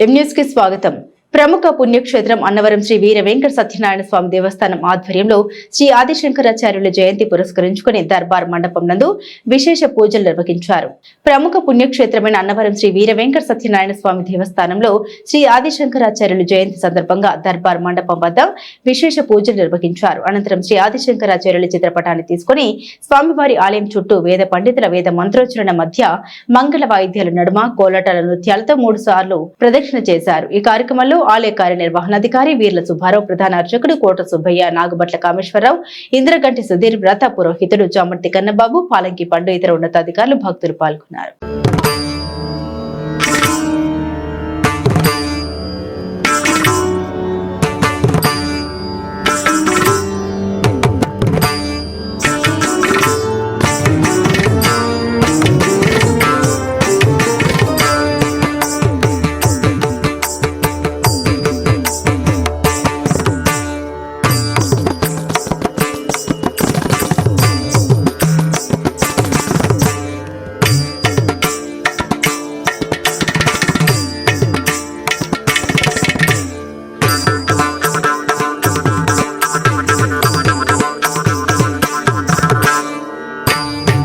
ఎం కి స్వాగతం. ప్రముఖ పుణ్యక్షేత్రం అన్నవరం శ్రీ వీర వెంకట సత్యనారాయణ స్వామి దేవస్థానం ఆధ్వర్యంలో శ్రీ ఆదిశంకరాచార్యుల జయంతి పురస్కరించుకుని దర్బార్ మండపం నందు విశేష పూజలు నిర్వహించారు. ప్రముఖ పుణ్యక్షేత్రమైన అన్నవరం శ్రీ వీర వెంకట సత్యనారాయణ స్వామి దేవస్థానంలో శ్రీ ఆదిశంకరాచార్యుల జయంతి సందర్భంగా దర్బార్ మండపం వద్ద విశేష పూజలు నిర్వహించారు. అనంతరం శ్రీ ఆదిశంకరాచార్యుల చిత్రపటాన్ని తీసుకుని స్వామివారి ఆలయం చుట్టూ వేద పండితుల వేద మంత్రోచ్చరణ మధ్య మంగళ వాయిద్యాల నడుమ కోలాటాల నృత్యాలతో మూడు సార్లు ప్రదక్షిణ చేశారు. ఈ కార్యక్రమంలో ఆలయ కార్యనిర్వహణాధికారి వీర్ల సుబ్బారావు ప్రధాన అర్చకుడు కోట సుబ్బయ్య నాగభట్ల కామేశ్వరరావు ఇంద్రగంటి సుధీర్ వ్రత పురోహితుడు చామర్తి కన్నబాబు పాలంకి పండు ఇతర ఉన్నతాధికారులు భక్తులు పాల్గొన్నారు.